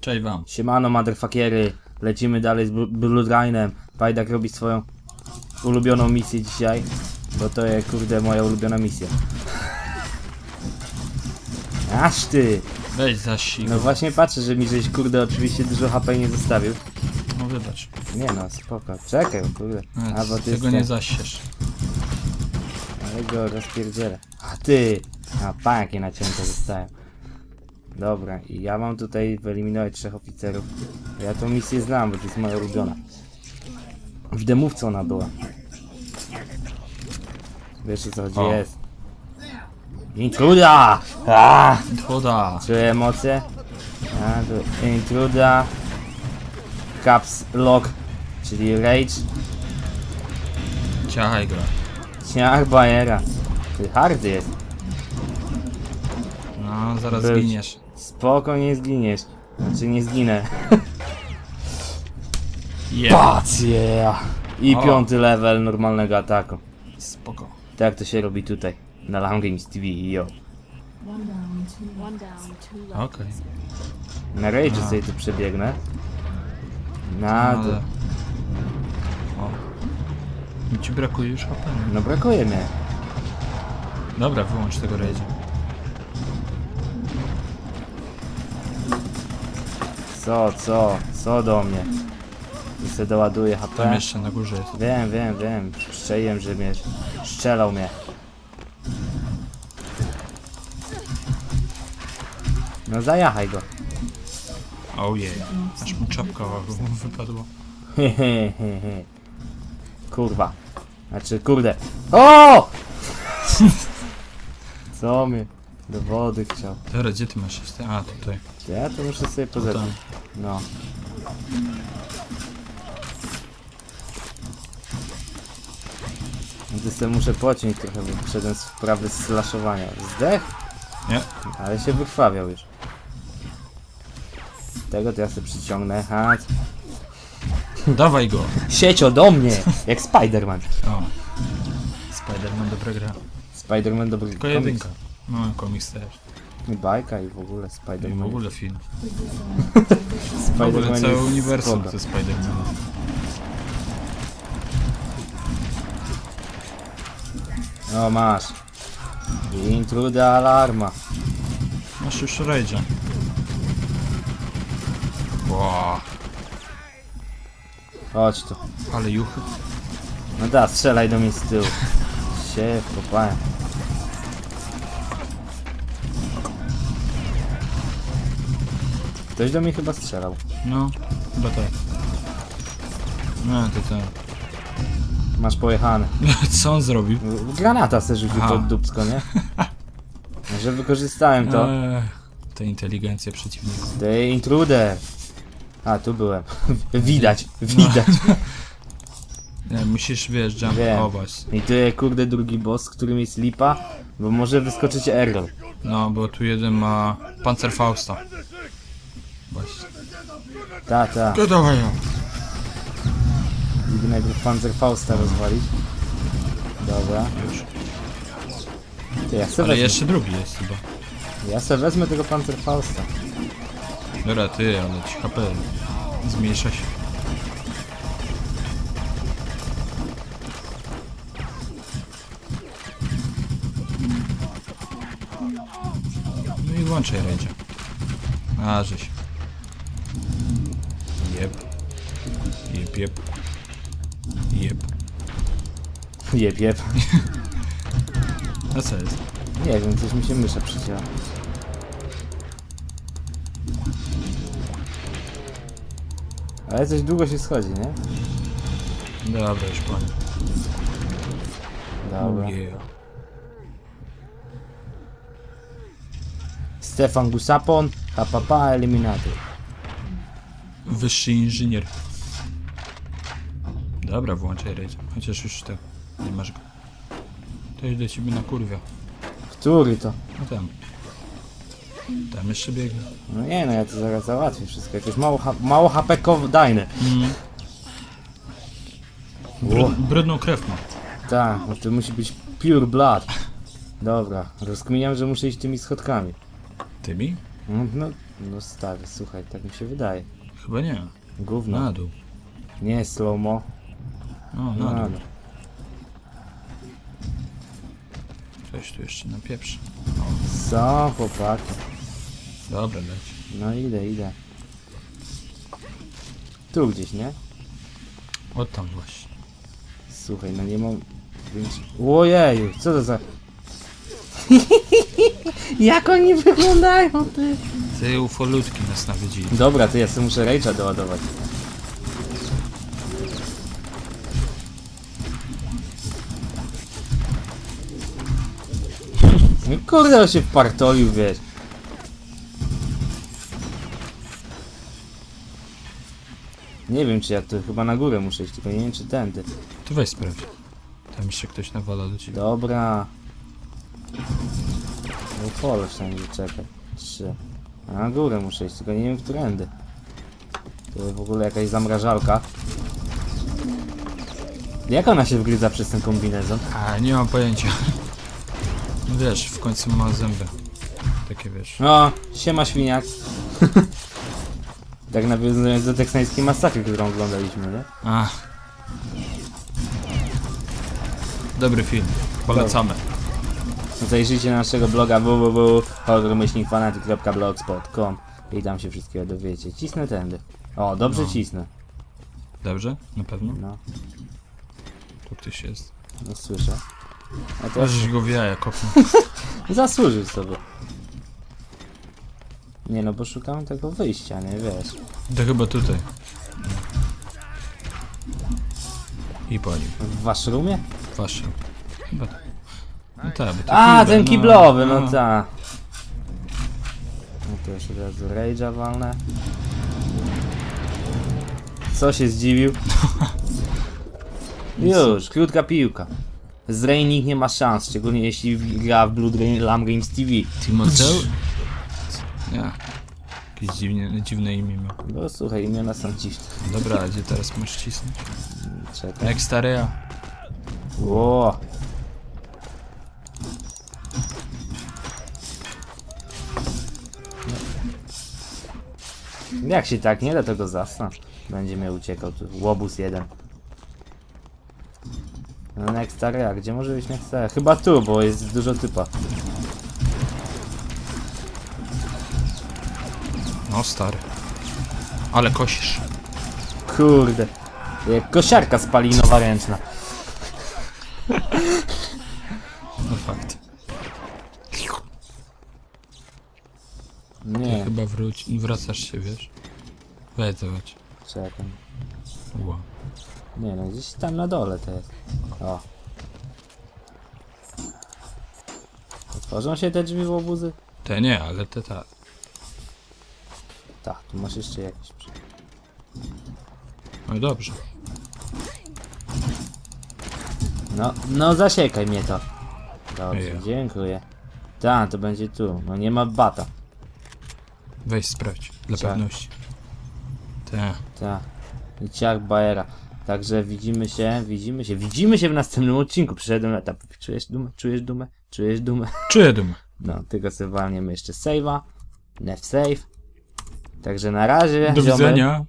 Cześć wam. Siemano, motherfuckery. Lecimy dalej z Bl- Bloodlinem. Pajdak robi swoją ulubioną misję dzisiaj. Bo to jest, kurde, moja ulubiona misja. Aż ty! Weź zaś No właśnie patrzę, że mi żeś, kurde, oczywiście dużo HP nie zostawił. No wybacz. Nie no, spoko. Czekaj, kurde. A, bo ty Tego nie zasiesz. Ale go rozpierdzielę. A ty! A panie nacięte zostają. Dobra, i ja mam tutaj wyeliminować trzech oficerów. Ja tą misję znam, bo to jest moja ulubiona. W demówce ona była. Wiesz o co chodzi O. jest. Intruda! A! Choda. Czuję emocje. A, to intruda. Caps lock, czyli rage. Ciachaj go. Ciach bajera. Ty hardy jest. No, zaraz Być. zginiesz. Spoko, nie zginiesz. Znaczy nie zginę. Pac, yeah. I O. piąty level normalnego ataku. Spoko. Tak to się robi tutaj. Na Long Games TV, yo. One down, two left. Okej. Na Rage A. sobie tu przebiegnę. Na Ale... to. O. Mi ci brakuje już HP. No brakuje mnie. Dobra, wyłącz tego rejdzie. Co, co? Co do mnie? I se doładuje Tam HP. jeszcze na górze jest. Wiem, wiem, wiem. Szczeliłem, że mnie strzelał mnie. No zajachaj go. Ojej. Aż mu czapka wypadła. Kurwa. Znaczy, kurde. O! Co mnie do wody chciał? Dobra, gdzie ty masz jeszcze? A, tutaj. Ja to muszę sobie Tutaj. pozebrać. No. No to sobie muszę pociąć trochę, bo wszedłem z wprawy slashowania. Zdech? Nie. Ale się wykrwawiał już. Tego to ja sobie przyciągnę. Ha. Dawaj go. Siecio do mnie! Jak Spider-Man. O. Spider-Man dobra gra. Spider-Man dobry Tylko komiks. jedynka. No, komiks też. I bajka i w ogóle I w Spider-Man. ogóle film. W ogóle Spider-Man całe jest uniwersum spoko. ze Spider-Manem. No masz. Intruda alarma. Masz już rejdzia. Wow. Chodź tu. Ale juchy. No da, strzelaj do mnie z tyłu. Sie, popałem. Ktoś do mnie chyba strzelał. No, chyba tak. No, to ten. Masz pojechane. Co on zrobił? Granata se rzucił Aha. pod dupsko, nie? Że wykorzystałem to. Eee, to inteligencja przeciwników. Ty intruder. A, tu byłem. widać, widać. Nie, musisz, wiesz, jumpować. I tu jest kurde drugi boss, którym jest lipa, bo może wyskoczyć error. No, bo tu jeden ma Panzerfausta. Właśnie. Ta, ta. To dawaj ją. Idę najpierw Panzerfausta rozwalić. Dobra. Już. Ty, ja se Ale wezmę. jeszcze drugi jest chyba. Ja se wezmę tego Panzerfausta. Dobra, ty, ale ci HP zmniejsza się. No i włączaj rejdzie. A, żeś. Jeb, jeb. Jeb. Jeb, jeb. A co jest? Nie wiem, coś mi się mysza przycięła. Ale coś długo się schodzi, nie? Dobra, już panie. Dobra. Oh yeah. Stefan Gusapon, HPP Eliminator. Wyższy inżynier. Dobra, włączaj rejdzie. Chociaż już tak. Nie masz go. To idę ciebie na kurwia. Który to? No tam. Tam jeszcze biegnie. No nie no, ja to zaraz załatwię wszystko. Jakieś mało, ha mało HP dajne. Mm. Brud, brudną krew ma. Tak, bo to musi być pure blood. Dobra, rozkminiam, że muszę iść tymi schodkami. Tymi? No, no, no stary, słuchaj, tak mi się wydaje. Chyba nie. Gówno. Na dół. Nie slow-mo. No, No, no. Coś tu jeszcze na pieprz. Co, chłopaki? Dobra, leć. No idę, idę. Tu gdzieś, nie? O tam właśnie. Słuchaj, no nie mam... Ojeju, co to za... Jak oni wyglądają, ty? Ty ufolutki nas nawiedzili. Dobra, to ja sobie muszę rage'a doładować. No kurde, on się wpartolił, wiesz. Nie wiem, czy ja tu chyba na górę muszę iść, tylko nie wiem, czy tędy. To weź sprawdź. Tam jeszcze ktoś nawala do ciebie. Dobra. No pole przynajmniej czekaj. Trzy. A na górę muszę iść, tylko nie wiem, którędy. To w ogóle jakaś zamrażalka. Jak ona się wgryza przez ten kombinezon? A, nie mam pojęcia. No wiesz, w końcu ma zęby. Takie wiesz. O, siema świniak. tak nawiązując do teksańskiej masakry, którą oglądaliśmy, nie? A. Dobry film. Polecamy. Zajrzyjcie na naszego bloga www.horrormyślnikfanatyk.blogspot.com i tam się wszystkiego dowiecie. Cisnę tędy. O, dobrze No. cisnę. Dobrze? Na pewno? No, Tu ktoś jest. no słyszę. A to Możesz go w jaja kopnął. zasłużył sobie. Nie no, bo szukam tego wyjścia, nie wiesz. To chyba tutaj. I palił. W waszrumie? Wasze. Chyba tak. No tak, bo to A, kibel, ten no, kiblowy, no, no. tak. No to już od razu rage'a walnę. Co się zdziwił? Już, krótka piłka. Z Ray nikt nie ma szans, szczególnie jeśli gra w Blood Lam Games TV. Timoteu? Nie. Jakieś dziwne, dziwne imię miał. No słuchaj, imiona są dziwne. Dobra, a gdzie teraz masz cisnąć? Czekaj. Jak stary ja. Ło. Jak się tak nie da, to go zasna. Będzie mnie uciekał tu. Łobuz jeden. No next area, gdzie może być next area? Chyba tu, bo jest dużo typa. No stary. Ale kosisz. Kurde. Jak kosiarka spalinowa ręczna. No fakt. Nie, chyba wróć, wracasz się, wiesz? Weź zobacz. Czekam. Wow. Nie no, gdzieś tam na dole to jest. O. Otworzą się te drzwi w obuzy? Te nie, ale te tak. Tak, tu masz jeszcze jakieś przy... No dobrze. No, no zasiekaj mnie to. Dobrze, Ja. dziękuję. Tak, to będzie tu. No nie ma bata. Weź sprawdź, dla pewności. Tak. I ciach Baera. Także widzimy się, widzimy się, widzimy się w następnym odcinku. Przyszedłem na etap. Czujesz dumę? Czujesz dumę? Czujesz dumę? Czuję dumę. No, tylko sobie walniemy jeszcze save'a. Nef save. Także na razie. Do ziomy. widzenia.